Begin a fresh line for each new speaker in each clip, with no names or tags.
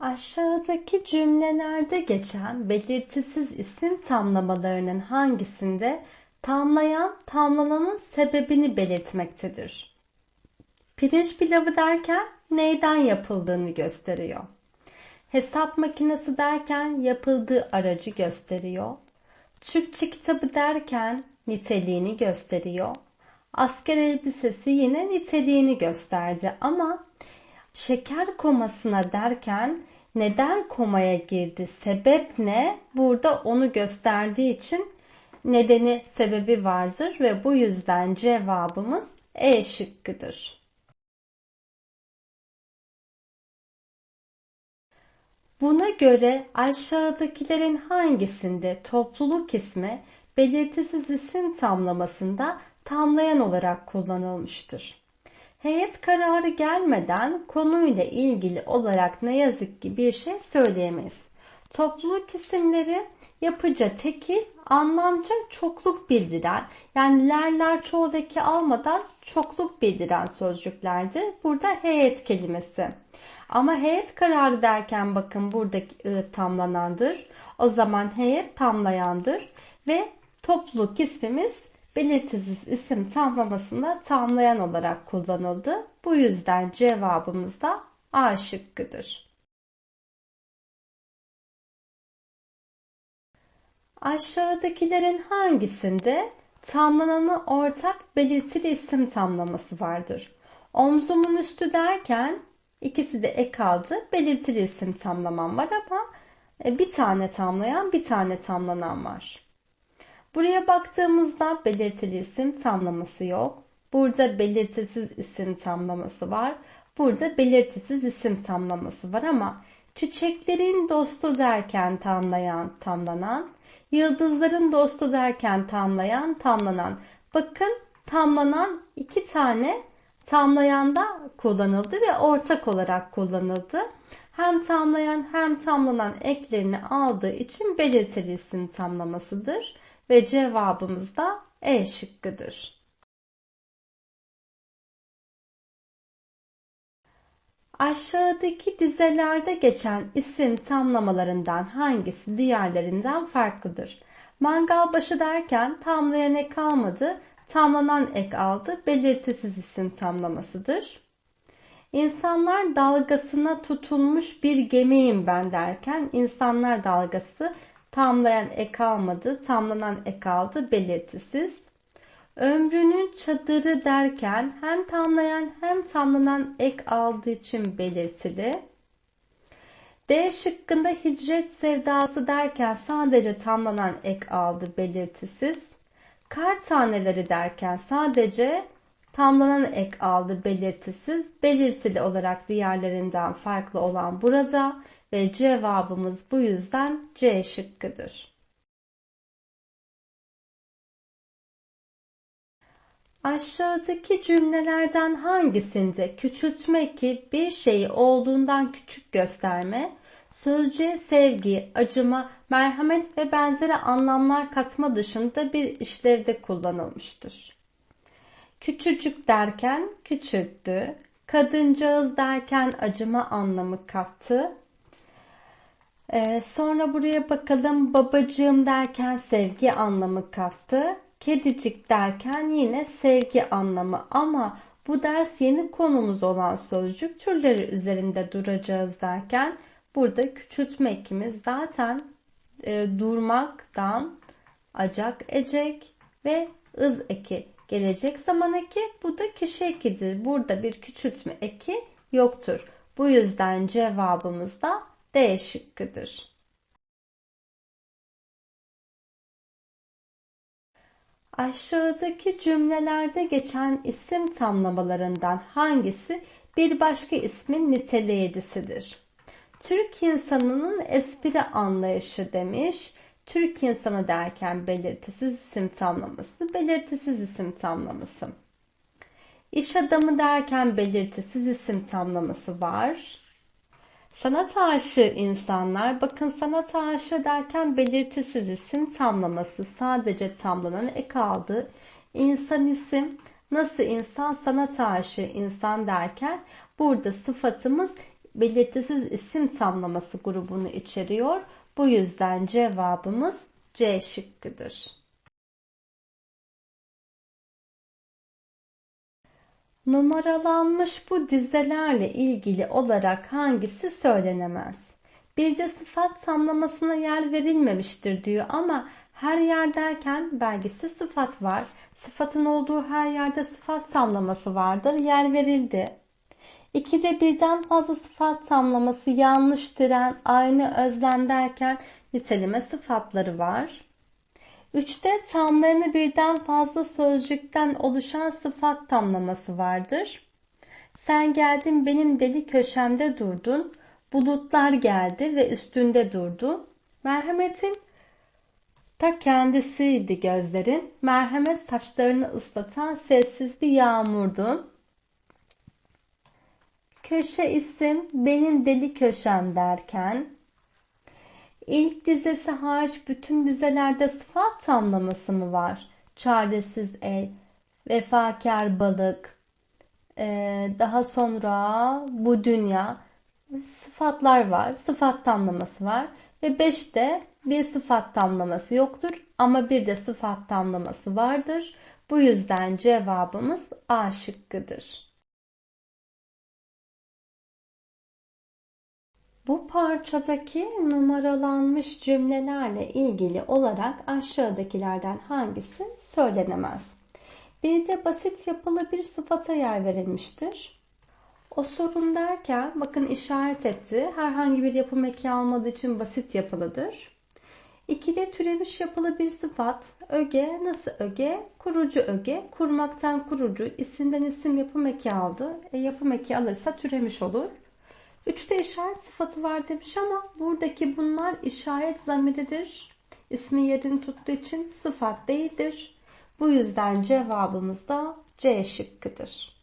Aşağıdaki cümlelerde geçen belirtisiz isim tamlamalarının hangisinde tamlayan tamlananın sebebini belirtmektedir? Pirinç pilavı derken neyden yapıldığını gösteriyor. Hesap makinesi derken yapıldığı aracı gösteriyor. Türkçe kitabı derken niteliğini gösteriyor. Asker elbisesi yine niteliğini gösterdi ama şeker komasına derken neden komaya girdi, sebep ne? Burada onu gösterdiği için nedeni, sebebi vardır ve bu yüzden cevabımız E şıkkıdır. Buna göre aşağıdakilerin hangisinde topluluk ismi belirtisiz isim tamlamasında tamlayan olarak kullanılmıştır? Heyet kararı gelmeden konuyla ilgili olarak ne yazık ki bir şey söyleyemeyiz. Topluluk isimleri yapıca tekil, anlamca çokluk bildiren, yani lerler çoğul almadan çokluk bildiren sözcüklerdir. Burada heyet kelimesi. Ama heyet kararı derken bakın buradaki ı tamlanandır. O zaman heyet tamlayandır ve topluluk ismimiz belirtisiz isim tamlamasında tamlayan olarak kullanıldı. Bu yüzden cevabımız da A şıkkıdır. Aşağıdakilerin hangisinde tamlananı ortak belirtili isim tamlaması vardır? Omzumun üstü derken ikisi de ek aldı. Belirtili isim tamlamam var ama e, bir tane tamlayan bir tane tamlanan var. Buraya baktığımızda belirtili isim tamlaması yok. Burada belirtisiz isim tamlaması var. Burada belirtisiz isim tamlaması var ama çiçeklerin dostu derken tamlayan, tamlanan, yıldızların dostu derken tamlayan, tamlanan. Bakın tamlanan iki tane tamlayanda kullanıldı ve ortak olarak kullanıldı. Hem tamlayan hem tamlanan eklerini aldığı için belirtili isim tamlamasıdır ve cevabımız da E şıkkıdır. Aşağıdaki dizelerde geçen isim tamlamalarından hangisi diğerlerinden farklıdır? Mangal başı derken tamlayan ek almadı, tamlanan ek aldı, belirtisiz isim tamlamasıdır. İnsanlar dalgasına tutulmuş bir gemiyim ben derken insanlar dalgası tamlayan ek almadı, tamlanan ek aldı, belirtisiz. Ömrünün çadırı derken hem tamlayan hem tamlanan ek aldığı için belirtili. D şıkkında hicret sevdası derken sadece tamlanan ek aldı belirtisiz. Kar taneleri derken sadece tamlanan ek aldı belirtisiz. Belirtili olarak diğerlerinden farklı olan burada ve cevabımız bu yüzden C şıkkıdır. Aşağıdaki cümlelerden hangisinde küçültme ki bir şeyi olduğundan küçük gösterme, sözcüğe sevgi, acıma, merhamet ve benzeri anlamlar katma dışında bir işlevde kullanılmıştır. Küçücük derken küçülttü, kadıncağız derken acıma anlamı kattı, ee, sonra buraya bakalım. Babacığım derken sevgi anlamı kattı. Kedicik derken yine sevgi anlamı. Ama bu ders yeni konumuz olan sözcük türleri üzerinde duracağız derken burada küçültme ekimiz zaten e, durmaktan acak ecek ve ız eki gelecek zaman eki bu da kişi ekidir. Burada bir küçültme eki yoktur. Bu yüzden cevabımız da D şıkkıdır. Aşağıdaki cümlelerde geçen isim tamlamalarından hangisi bir başka ismin niteleyicisidir? Türk insanının espri anlayışı demiş. Türk insanı derken belirtisiz isim tamlaması, belirtisiz isim tamlaması. İş adamı derken belirtisiz isim tamlaması var. Sanat aşığı insanlar, bakın sanat aşığı derken belirtisiz isim tamlaması, sadece tamlanan ek aldı. İnsan isim, nasıl insan sanat aşığı insan derken burada sıfatımız belirtisiz isim tamlaması grubunu içeriyor. Bu yüzden cevabımız C şıkkıdır. Numaralanmış bu dizelerle ilgili olarak hangisi söylenemez? Bir de sıfat tamlamasına yer verilmemiştir diyor ama her yer derken belgisi sıfat var. Sıfatın olduğu her yerde sıfat tamlaması vardır. Yer verildi. İkide birden fazla sıfat tamlaması yanlış diren, aynı özlem derken niteleme sıfatları var. Üçte tamlarını birden fazla sözcükten oluşan sıfat tamlaması vardır. Sen geldin benim deli köşemde durdun. Bulutlar geldi ve üstünde durdu. Merhametin ta kendisiydi gözlerin. Merhamet saçlarını ıslatan sessiz bir yağmurdu. Köşe isim benim deli köşem derken ilk dizesi hariç bütün dizelerde sıfat tamlaması mı var? Çaresiz el, vefakar balık, ee, daha sonra bu dünya sıfatlar var. Sıfat tamlaması var. Ve 5'te bir sıfat tamlaması yoktur ama bir de sıfat tamlaması vardır. Bu yüzden cevabımız A şıkkıdır. Bu parçadaki numaralanmış cümlelerle ilgili olarak aşağıdakilerden hangisi söylenemez? Bir de basit yapılı bir sıfata yer verilmiştir. O sorun derken bakın işaret etti. Herhangi bir yapım eki almadığı için basit yapılıdır. İkide türemiş yapılı bir sıfat. Öge nasıl öge? Kurucu öge. Kurmaktan kurucu. isimden isim yapım eki aldı. E, yapım eki alırsa türemiş olur. Üçte işaret sıfatı var demiş ama buradaki bunlar işaret zamiridir. İsmi yerini tuttuğu için sıfat değildir. Bu yüzden cevabımız da C şıkkıdır.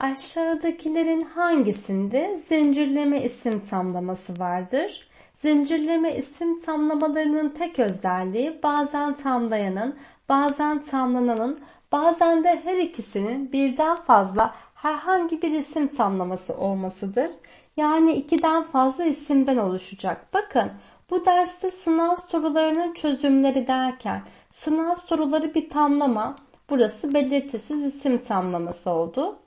Aşağıdakilerin hangisinde zincirleme isim tamlaması vardır? Zincirleme isim tamlamalarının tek özelliği bazen tamlayanın, bazen tamlananın, bazen de her ikisinin birden fazla herhangi bir isim tamlaması olmasıdır. Yani ikiden fazla isimden oluşacak. Bakın bu derste sınav sorularının çözümleri derken sınav soruları bir tamlama, burası belirtisiz isim tamlaması oldu.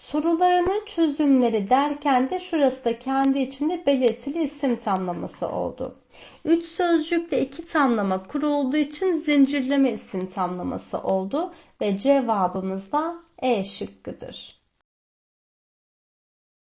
Sorularının çözümleri derken de şurası da kendi içinde belirtili isim tamlaması oldu. Üç sözcükle iki tamlama kurulduğu için zincirleme isim tamlaması oldu ve cevabımız da E şıkkıdır.